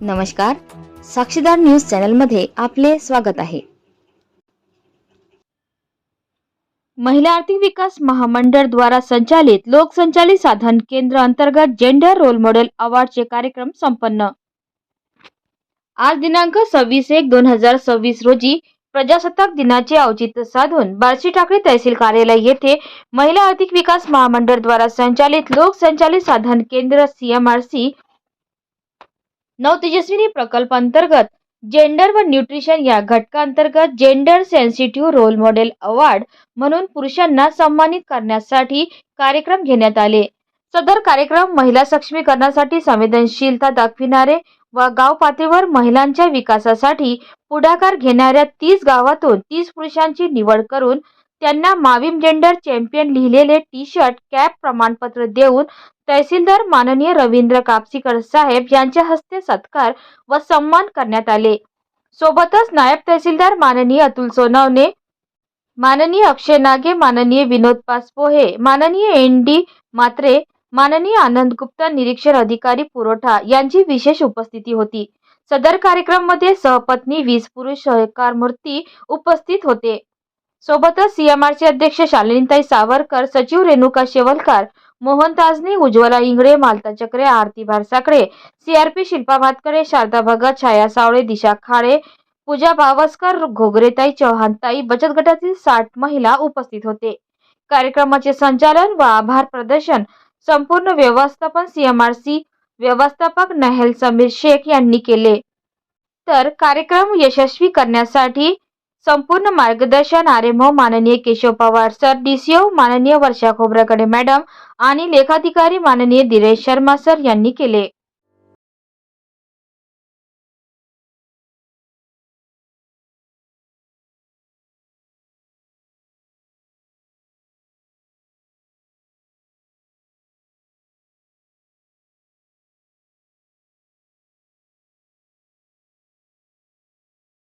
नमस्कार. साक्षीदार न्यूज चॅनलमध्ये आपले स्वागत आहे. महिला आर्थिक विकास महामंडळ द्वारा संचालित लोकसंचालित साधन केंद्र अंतर्गत जेंडर रोल मॉडेल अवॉर्डचे कार्यक्रम संपन्न. आज दिनांक सव्वीस एक दोन हजार सव्वीस रोजी प्रजासत्ताक दिनाचे औचित्य साधून बार्शी ठाकरे तहसील कार्यालय येथे महिला आर्थिक विकास महामंडळ द्वारा संचालित लोकसंचालित साधन केंद्र सीएमआरसी नवतेजस्विनी प्रकल्प अंतर्गत जेंडर व न्यूट्रिशन या घटकांतर्गत gender sensitive role model award म्हणून पुरुषांना सन्मानित करण्यासाठी कार्यक्रम घेण्यात आले. सदर कार्यक्रम महिला सक्षमीकरणासाठी संवेदनशीलता दाखविणारे व गाव पातळीवर महिलांच्या विकासासाठी पुढाकार घेणाऱ्या तीस गावातून तीस पुरुषांची निवड करून त्यांना माविम जेंडर चॅम्पियन लिहिलेले टी शर्ट कॅप प्रमाणपत्र देऊन तहसीलदार माननीय रवींद्र कापसीकर साहेब यांच्या हस्ते सत्कार व सन्मान करण्यात आले. सोबतच नायब तहसीलदार माननीय अतुल सोनवणे माननीय अक्षय नागे माननीय विनोद पासपोहे माननीय एन डी मात्रे माननीय आनंद गुप्ता निरीक्षण अधिकारी पुरवठा यांची विशेष उपस्थिती होती. सदर कार्यक्रममध्ये सहपत्नी वीस पुरुष सहकार मूर्ती उपस्थित होते. सोबतच सीएमआरचे अध्यक्ष शालिनीताई सावरकर सचिव रेणुका शेवलकर मोहन ताजनी उज्ज्वला इंगळे मालता चक्रे आरती भारसाकडे सीआरपी शिल्पा भातकडे शारदा भगत छाया सावळे दिशा खाडे पूजा बावस्कर घोगरेताई चव्हाणताई बचत गटातील साठ महिला उपस्थित होते. कार्यक्रमाचे संचालन व आभार प्रदर्शन संपूर्ण व्यवस्थापन सीएमआरसी व्यवस्थापक नहेल समीर शेख यांनी केले. तर कार्यक्रम यशस्वी करण्यासाठी संपूर्ण मार्गदर्शन आरेमो माननीय केशव पवार सर डीसीओ माननीय वर्षा खोबराकडे मॅडम आणि लेखाधिकारी माननीय धीरेश शर्मा सर यांनी केले.